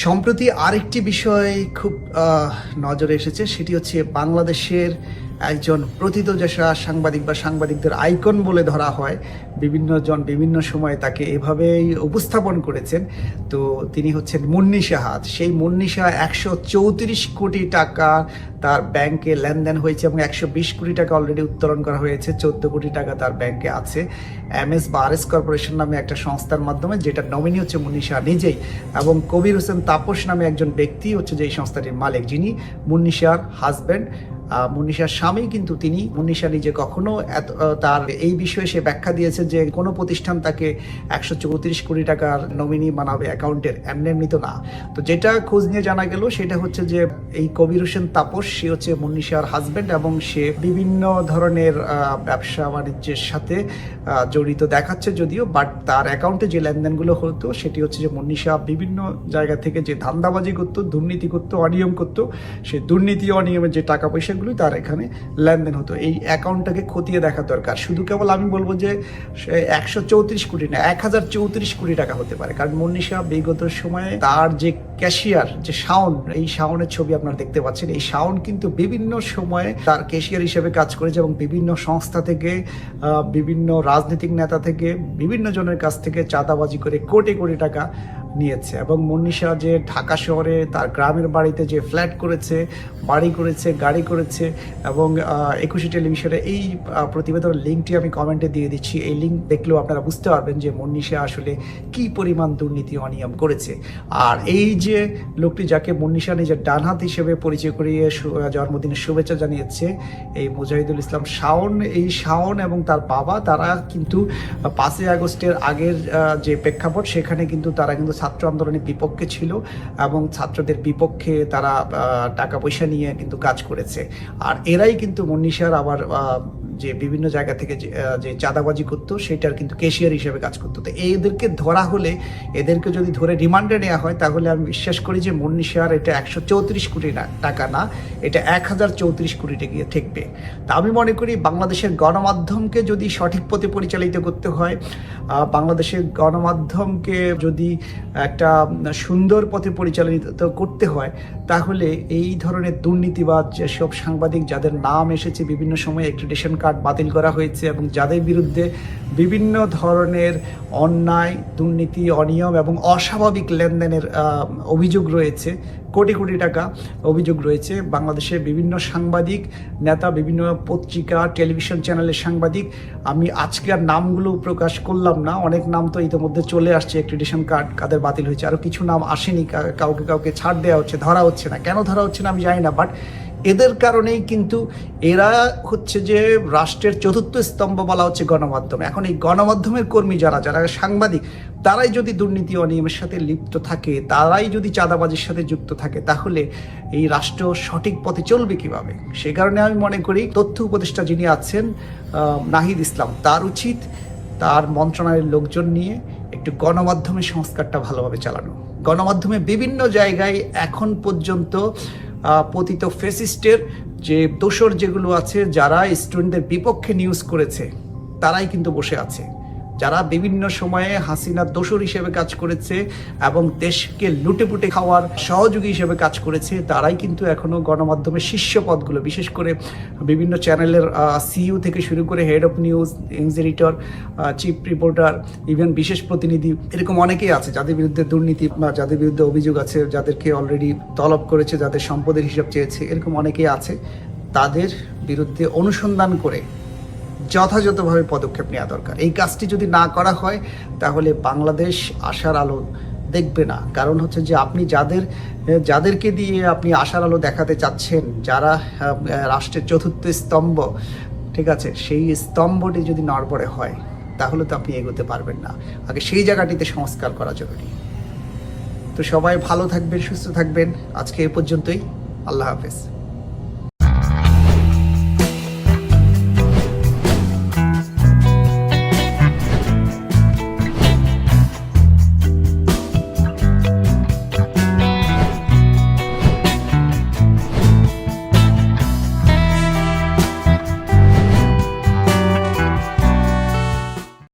সম্প্রতি আরেকটি বিষয় খুব নজরে এসেছে সেটি হচ্ছে বাংলাদেশের একজন প্রথিতযশা সাংবাদিক বা সাংবাদিকদের আইকন বলে ধরা হয়, বিভিন্ন জন বিভিন্ন সময়ে তাকে এভাবেই উপস্থাপন করেছেন। তো তিনি হচ্ছেন মুন্নি সাহাদ সেই মুন্নি শাহ একশো চৌত্রিশ কোটি টাকা তার ব্যাংকে লেনদেন হয়েছে এবং একশো বিশ কোটি টাকা অলরেডি উত্তোলন করা হয়েছে। চোদ্দ কোটি টাকা তার ব্যাংকে আছে। এম এস বা আর এস কর্পোরেশন নামে একটা সংস্থার মাধ্যমে যেটা নমিনি হচ্ছে মুন্নি শাহ নিজেই এবং কবির হোসেন তাপস নামে একজন ব্যক্তি হচ্ছে যে এই সংস্থাটির মালিক, যিনি মুন্নি শাহর হাজব্যান্ড মুন্নিশার স্বামী, কিন্তু তিনি মুন্নিশা নিজে কখনো এত তার এই বিষয়ে সে ব্যাখ্যা দিয়েছে যে কোনো প্রতিষ্ঠান তাকে একশো চৌত্রিশ কোটি টাকার নমিনি বানাবে অ্যাকাউন্টের, এমনি এমনি তো না। তো যেটা খোঁজ নিয়ে জানা গেল সেটা হচ্ছে যে এই কবির হোসেন তাপস, সে হচ্ছে মুন্নিশার হাজব্যান্ড এবং সে বিভিন্ন ধরনের ব্যবসা বাণিজ্যের সাথে জড়িত দেখাচ্ছে যদিও বাট তার অ্যাকাউন্টে যে লেনদেনগুলো হতো সেটি হচ্ছে যে মুন্নিশা বিভিন্ন জায়গা থেকে যে ধান্দাবাজি করতো, দুর্নীতি করতো, অনিয়ম করতো সেই দুর্নীতি অনিয়মের যে টাকা পয়সাগুলো তার এখানে লেনদেন হতো। এই অ্যাকাউন্টটাকে খতিয়ে দেখা দরকার। শুধু কেবল আমি বলব যে একশো চৌত্রিশ কোটি না এক হাজার চৌত্রিশ কোটি টাকা হতে পারে। কারণ মনীষা বিগত সময়ে তার যে ক্যাশিয়ার, যে শাওন, এই শাওনের ছবি আপনারা দেখতে পাচ্ছেন। এই শাওন কিন্তু বিভিন্ন সময়ে তার ক্যাশিয়ার হিসেবে কাজ করেছে এবং বিভিন্ন সংস্থা থেকে বিভিন্ন রাজনৈতিক নেতা থেকে, বিভিন্ন জনের কাছ থেকে চাঁদাবাজি করে কোটি কোটি টাকা নিয়েছে এবং মনীষা যে ঢাকা শহরে তার গ্রামের বাড়িতে যে ফ্ল্যাট করেছে, বাড়ি করেছে, গাড়ি করেছে এবং একুশে টেলিভিশনে এই প্রতিবেদনের লিঙ্কটি আমি কমেন্টে দিয়ে দিচ্ছি। এই লিঙ্ক দেখলেও আপনারা বুঝতে পারবেন যে মনীষা আসলে কি পরিমাণ দুর্নীতি, অনিয়ম করেছে। আর এই যে লোকটি যাকে মনীষা নিজের ডানহাত হিসেবে পরিচয় করিয়ে জন্মদিনের শুভেচ্ছা জানিয়েছে, এই মুজাহিদুল ইসলাম শাওন, এই শাওন এবং তার বাবা, তারা কিন্তু পাঁচই আগস্টের আগের যে প্রেক্ষাপট, সেখানে কিন্তু তারা কিন্তু ছাত্র আন্দোলনের বিপক্ষে ছিল এবং ছাত্রদের বিপক্ষে তারা টাকা পয়সা নিয়ে কিন্তু কাজ করেছে। আর এরাই কিন্তু মনীষার আবার যে বিভিন্ন জায়গা থেকে যে, চাঁদাবাজি করতো সেটার কিন্তু কেশিয়ার হিসেবে কাজ করতো। তো এদেরকে ধরা হলে এদেরকে যদি ধরে রিমান্ডে নেওয়া হয় তাহলে আমি বিশ্বাস করি যে মনীষার এটা একশো চৌত্রিশ কোটি টাকা না এটা এক হাজার চৌত্রিশ কোটি গিয়ে ঠেকবে। তা আমি মনে করি বাংলাদেশের গণমাধ্যমকে যদি সঠিক পথে পরিচালিত করতে হয় বাংলাদেশের গণমাধ্যমকে যদি একটা সুন্দর পথে পরিচালিত করতে হয় তাহলে এই ধরনের দুর্নীতিবাদ যেসব সাংবাদিক যাদের নাম এসেছে বিভিন্ন সময় অ্যাক্রিডিটেশন কার্ড বাতিল করা হয়েছে এবং যাদের বিরুদ্ধে বিভিন্ন ধরনের অন্যায়, দুর্নীতি, অনিয়ম এবং অস্বাভাবিক লেনদেনের অভিযোগ রয়েছে, কোটি কোটি টাকা অভিযোগ রয়েছে। বাংলাদেশের বিভিন্ন সাংবাদিক, নেতা, বিভিন্ন পত্রিকা, টেলিভিশন চ্যানেলের সাংবাদিক, আমি আজকে আর নামগুলো প্রকাশ করলাম না। অনেক নাম তো ইতিমধ্যে চলে আসছে অ্যাক্রিডিটেশন কার্ড কাদের বাতিল হয়েছে? আরও কিছু নাম আসেনি কাউকে কাউকে ছাড় দেওয়া হচ্ছে, ধরা হচ্ছে না। কেন ধরা হচ্ছে না আমি জানি না বাট এদের কারণেই কিন্তু এরা হচ্ছে যে রাষ্ট্রের চতুর্থ স্তম্ভ বলা হচ্ছে গণমাধ্যম। এখন এই গণমাধ্যমের কর্মী যারা যারা সাংবাদিক, তারাই যদি দুর্নীতি অনিয়মের সাথে লিপ্ত থাকে, তারাই যদি চাঁদাবাজির সাথে যুক্ত থাকে, তাহলে এই রাষ্ট্র সঠিক পথে চলবে কীভাবে? সে কারণে আমি মনে করি তথ্য উপদেষ্টা যিনি আছেন নাহিদ ইসলাম, তার উচিত তার মন্ত্রণালয়ের লোকজন নিয়ে একটু গণমাধ্যমের সংস্কারটা ভালোভাবে চালানো। গণমাধ্যমে বিভিন্ন জায়গায় এখন পর্যন্ত পতিত ফেসিস্টের যে দোষর যেগুলো আছে, যারা স্টুডেন্টদের বিপক্ষে নিউজ করেছে, তারাই কিন্তু বসে আছে। যারা বিভিন্ন সময়ে হাসিনা দোসর হিসেবে কাজ করেছে এবং দেশকে লুটেপুটে খাওয়ার সহযোগী হিসেবে কাজ করেছে, তারাই কিন্তু এখনও গণমাধ্যমের শীর্ষ পদগুলো। বিশেষ করে বিভিন্ন চ্যানেলের সিইউ থেকে শুরু করে head of news news editor chief reporter even বিশেষ প্রতিনিধি, এরকম অনেকেই আছে যাদের বিরুদ্ধে দুর্নীতি বা যাদের বিরুদ্ধে অভিযোগ আছে, যাদেরকে অলরেডি তলব করেছে, যাদের সম্পদের হিসাব চেয়েছে, এরকম অনেকেই আছে। তাদের বিরুদ্ধে অনুসন্ধান করে যথাযথভাবে পদক্ষেপ নেওয়া দরকার। এই কাজটি যদি না করা হয়, তাহলে বাংলাদেশ আশার আলো দেখবে না। কারণ হচ্ছে যে আপনি যাদের, যাদেরকে দিয়ে আপনি আশার আলো দেখাতে চাচ্ছেন, যারা রাষ্ট্রের চতুর্থ স্তম্ভ, ঠিক আছে, সেই স্তম্ভটি যদি নড়বড়ে হয়, তাহলে তো আপনি এগোতে পারবেন না। আগে সেই জায়গাটিতে সংস্কার করা জরুরি। তো সবাই ভালো থাকবেন, সুস্থ থাকবেন। আজকে এ পর্যন্তই। আল্লাহ হাফেজ।